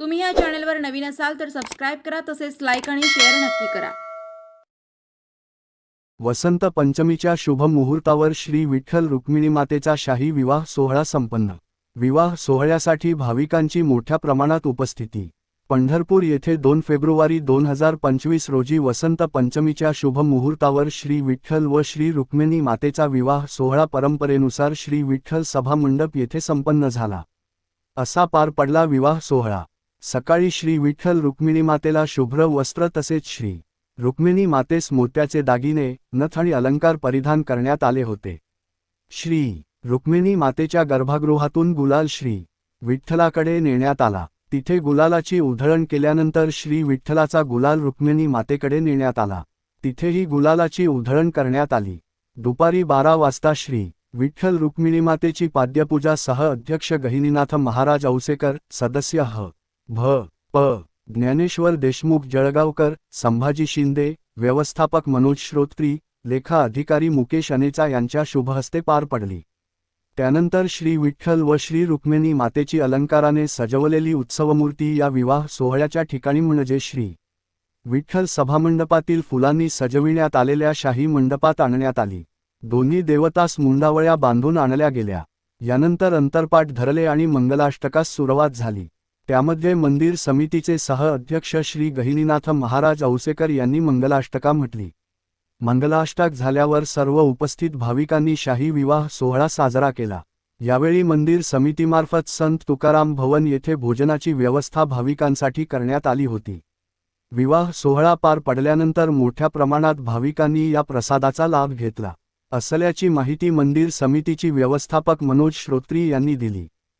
तुम्ही या चॅनलवर नवीन असाल तर सबस्क्राईब करा तसेच लाईक आणि शेअर नक्की करा. वसंत पंचमीच्या शुभ मुहूर्तावर श्री विठ्ठल रुक्मिणी मातेचा शाही विवाह सोहळा संपन्न. विवाह सोहळ्यासाठी भाविकांची मोठ्या प्रमाणात उपस्थिती. पंढरपूर येथे दोन फेब्रुवारी दोन हजार पंचवीस रोजी वसंत पंचमीच्या शुभ मुहूर्तावर श्री विठ्ठल व श्री रुक्मिणी मातेचा विवाह सोहळा परंपरेनुसार श्री विठ्ठल सभामंडप येथे संपन्न झाला. असा पार पडला विवाह सोहळा. सकाळी श्री विठ्ठल रुक्मिणी मातेला शुभ्र वस्त्र तसेच श्री रुक्मिणी मातेस मोत्याचे दागिने नथ आणि अलंकार परिधान करण्यात आले होते. श्री रुक्मिणी मातेच्या गर्भागृहातून गुलाल श्री विठ्ठलाकडे नेण्यात आला. तिथे गुलालाची उधळण केल्यानंतर श्री विठ्ठलाचा गुलाल रुक्मिणी मातेकडे नेण्यात आला. तिथेही गुलालाची उधळण करण्यात आली. दुपारी बारा वाजता श्री विठ्ठल रुक्मिणी मातेची पाद्यपूजा सह अध्यक्ष गहिनीनाथ महाराज औसेकर सदस्य ह. भ प ज्ञानेश्वर देशमुख जळगावकर संभाजी शिंदे व्यवस्थापक मनोज श्रोत्री लेखा अधिकारी मुकेश अनेचा यांच्या शुभहस्ते पार पडली. त्यानंतर श्री विठ्ठल व श्री रुक्मिणी मातेची अलंकाराने सजवलेली उत्सवमूर्ती या विवाह सोहळ्याच्या ठिकाणी म्हणजे श्री विठ्ठल सभामंडपातील फुलांनी सजविण्यात आलेल्या शाही मंडपात आणण्यात आली. दोन्ही देवतास मुंडावळ्या बांधून आणल्या गेल्या. यानंतर अंतरपाठ धरले आणि मंगलाष्टकास सुरुवात झाली. त्यामध्ये मंदिर समितीचे सह अध्यक्ष श्री गहिनीनाथ महाराज औसेकर यांनी मंगलाष्टका म्हटली. मंगलाष्टक झाल्यावर सर्व उपस्थित भाविकांनी शाही विवाह सोहळा साजरा केला. यावेळी मंदिर समितीमार्फत संत तुकाराम भवन येथे भोजनाची व्यवस्था भाविकांसाठी करण्यात आली होती. विवाह सोहळा पार पडल्यानंतर मोठ्या प्रमाणात भाविकांनी या प्रसादाचा लाभ घेतला. असल्याची माहिती मंदिर समितीची व्यवस्थापक मनोज श्रोत्री यांनी दिली.